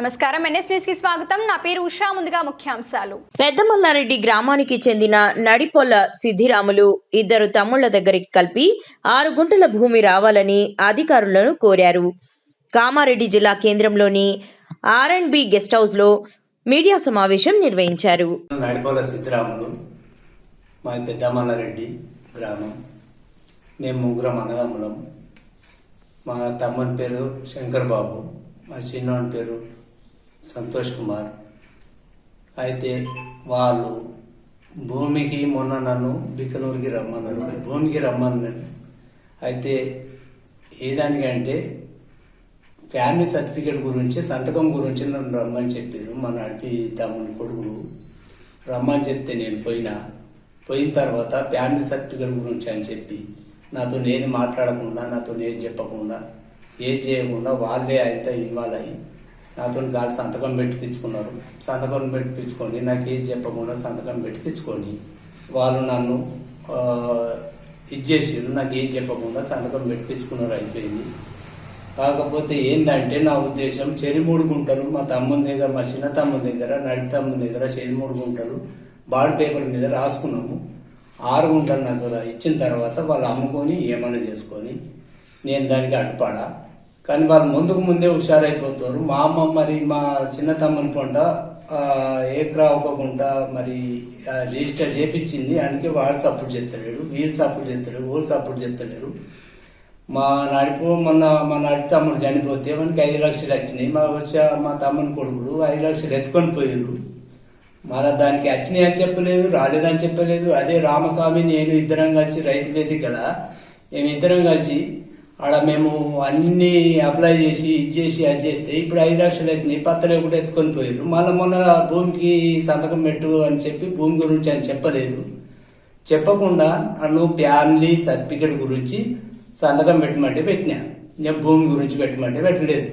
నమస్కారం. ఎన్ఎస్ న్యూస్కి స్వాగతం. నా పేరు ఉషా. ముందుగా ముఖ్యాంశాలు. పెద్దమల్లారెడ్డి గ్రామానికి చెందిన నడిపొల్ల సిద్ధిరాములు ఇద్దరు తమ్ముళ్ళ దగ్గరికి కలిపి ఆరు గుంటల భూమి రావాలని అధికారులను కోరారు. కామారెడ్డి జిల్లా కేంద్రంలోని ఆర్ అండ్ బి గెస్ట్ హౌస్లో మీడియా సమావేశం నిర్వహించారు. నడిపోల సిద్ధరాములు మా పెద్దమల్లారెడ్డి గ్రామం. మేము ముగ్గురం అన్నదమ్ములం. మా తమ్ముని పేరు శంకర్ బాబు మా చిన్నోని పేరు సంతోష్ కుమార్. అయితే వాళ్ళు భూమికి మొన్న నన్ను బిక్కనూరుకి రమ్మన్నారు. భూమికి రమ్మన్నారు. అయితే ఏ దానికంటే ఫ్యామిలీ సర్టిఫికేట్ గురించి సంతకం గురించి నన్ను రమ్మని చెప్పారు. మన అడిపి తమ్ముడు కొడుకులు రమ్మని చెప్తే నేను పోయినా. పోయిన తర్వాత ఫ్యామిలీ సర్టిఫికేట్ గురించి అని చెప్పి నాతో నేను మాట్లాడకుండా నాతో నేను చెప్పకుండా ఏం చేయకుండా వాళ్ళే అయితే ఇన్వాల్వ్ అయ్యి నాతో గాలి సంతకం పెట్టిపించుకున్నారు సంతకం పెట్టిపించుకొని నాకు ఏది చెప్పకుండా సంతకం పెట్టిపించుకొని వాళ్ళు నన్ను ఇది చేసారు నాకు ఏది చెప్పకుండా సంతకం పెట్టించుకున్నారు అయిపోయింది. కాకపోతే ఏంటంటే నా ఉద్దేశం చెరి మూడు గుంటలు మా తమ్ముని దగ్గర మా చిన్న తమ్ముని దగ్గర నడి తమ్ముని దగ్గర చెరి మూడు గుంటలు బాండ్ పేపర్ మీద రాసుకున్నాము. ఆరు గుంటలు నాకు ఇచ్చిన తర్వాత వాళ్ళు అమ్ముకొని ఏమైనా చేసుకొని నేను దానికి అడ్డుపడా కానీ వాళ్ళు ముందుకు ముందే హుషారైపోతారు. మా అమ్మ మరి మా చిన్న తమ్ముని పంట ఏక్రా అవ్వకుండా మరి రిజిస్టర్ చేపించింది. అందుకే వాడు సపోర్ట్ చేస్తలేడు వీళ్ళు సపోర్ట్ చేస్తలేరు వాళ్ళు సపోర్ట్ చేస్తలేరు. మా నడుపు మొన్న మా నడి తమ్ముడు చనిపోతే మనకి ఐదు లక్షలు వచ్చినాయి. మా వచ్చా మా తమ్ముని కొడుకులు ఐదు లక్షలు ఎత్తుకొని పోయారు. మళ్ళీ దానికి వచ్చినాయి అని చెప్పలేదు రాలేదని చెప్పలేదు. అదే రామస్వామి నేను ఇద్దరం కలిసి రైతు వేదికల మేము ఇద్దరం కలిసి ఆడ మేము అన్నీ అప్లై చేసి ఇది చేసి అది చేస్తే ఇప్పుడు ఐదు లక్షలు వచ్చినాయి పత్తలు కూడా ఎత్తుకొని పోయారు మళ్ళీ మొన్న భూమికి సంతకం పెట్టు అని చెప్పి భూమి గురించి అని చెప్పలేదు. చెప్పకుండా నన్ను ఫ్యామిలీ సర్టిఫికేట్ గురించి సంతకం పెట్టమంటే పెట్టినా. నేను భూమి గురించి పెట్టమంటే పెట్టలేదు.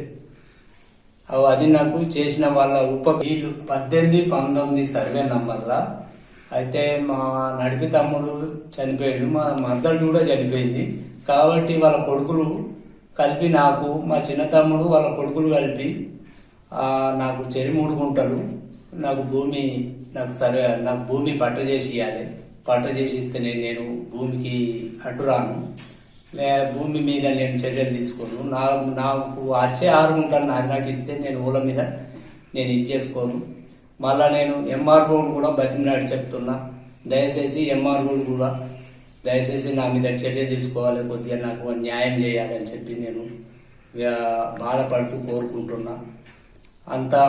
అవి అది నాకు చేసిన వాళ్ళ ఉప వీళ్ళు పద్దెనిమిది పంతొమ్మిది సర్వే నంబర్లా. అయితే మా నడిపి తమ్ముడు చనిపోయాడు. మా మద్దడు కూడా చనిపోయింది. కాబట్టి వాళ్ళ కొడుకులు కలిపి నాకు మా చిన్న తమ్ముడు వాళ్ళ కొడుకులు కలిపి నాకు చెరి మూడు గుంటలు నాకు భూమి నాకు సరే నాకు భూమి పట్ట చేసి ఇవ్వాలి పట్ట చేసి ఇస్తేనే నేను భూమికి అడ్డు రాను. లే భూమి మీద నేను చర్యలు తీసుకోను. నా నాకు వచ్చే ఆరు గుంటలు నాకు నాకు ఇస్తే నేను ఊళ్ళ మీద నేను ఇచ్చేసుకోను మళ్ళా నేను ఎంఆర్ఓని కూడా బతిమినాడు చెప్తున్నా. దయచేసి ఎంఆర్ఓని కూడా దయచేసి నా మీద చర్య తీసుకోవాలి కొద్దిగా నాకు న్యాయం చేయాలని చెప్పి నేను బాధపడుతూ కోరుకుంటున్నా. అంతా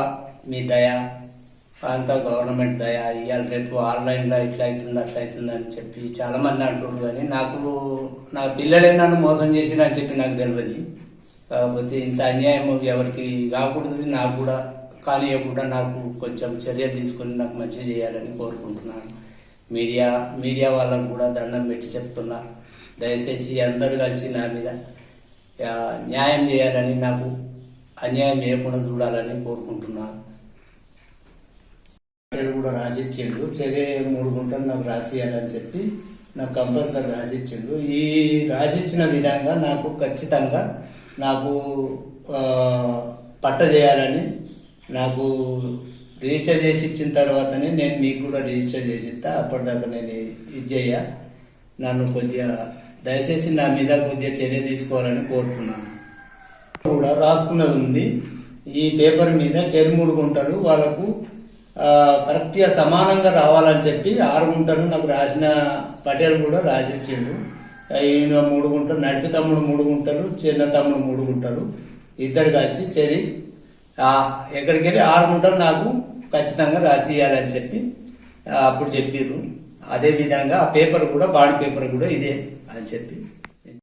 మీ దయ అంతా గవర్నమెంట్ దయ ఇవాళ రేపు ఆన్లైన్లో ఇట్లా అవుతుంది అట్లా అవుతుంది అని చెప్పి చాలామంది అంటున్నారు కానీ నాకు నా పిల్లలే నన్ను మోసం చేసిన అని చెప్పి నాకు తెలియదు కాకపోతే ఇంత అన్యాయం ఎవరికి కాకూడదు నాకు కూడా కానియకుండా నాకు కొంచెం చర్య తీసుకొని నాకు మంచి చేయాలని కోరుకుంటున్నాను. మీడియా మీడియా వాళ్ళకు కూడా దండం పెట్టి చెప్తున్నా. దయచేసి అందరూ కలిసి నా మీద న్యాయం చేయాలని నాకు అన్యాయం చేయకుండా చూడాలని కోరుకుంటున్నాను కూడా రాసిచ్చిండు. చెరే మూడు గుంటలు నాకు రాసియాలని చెప్పి నాకు కంపల్సరీ రాసిచ్చిండు. ఈ రాసిచ్చిన విధంగా నాకు ఖచ్చితంగా నాకు పట్ట చేయాలని నాకు రిజిస్టర్ చేసి ఇచ్చిన తర్వాతనే నేను మీకు కూడా రిజిస్టర్ చేసి ఇస్తా అప్పటిదాకా నేను ఇది నన్ను కొద్దిగా దయచేసి నా మీద కొద్దిగా చర్య తీసుకోవాలని కోరుతున్నాను. కూడా రాసుకున్నది ఉంది. ఈ పేపర్ మీద చెరుమూడు గుంటలు వాళ్ళకు కరెక్ట్గా సమానంగా రావాలని చెప్పి ఆరు గుంటలు నాకు రాసిన పటేల్ కూడా రాసిచ్చిండు. ఈయన మూడు గుంటలు నడిపి తమ్ముడు మూడు గుంటలు చిన్న తమ్ముడు మూడు గుంటలు ఇద్దరు కలిసి చెరి ఎక్కడికి వెళ్ళి ఆరు నాకు ఖచ్చితంగా రాసి ఇవ్వాలని చెప్పి అప్పుడు చెప్పారు అదే విధంగా ఆ పేపర్ కూడా బాడీ పేపర్ కూడా ఇదే అని చెప్పి.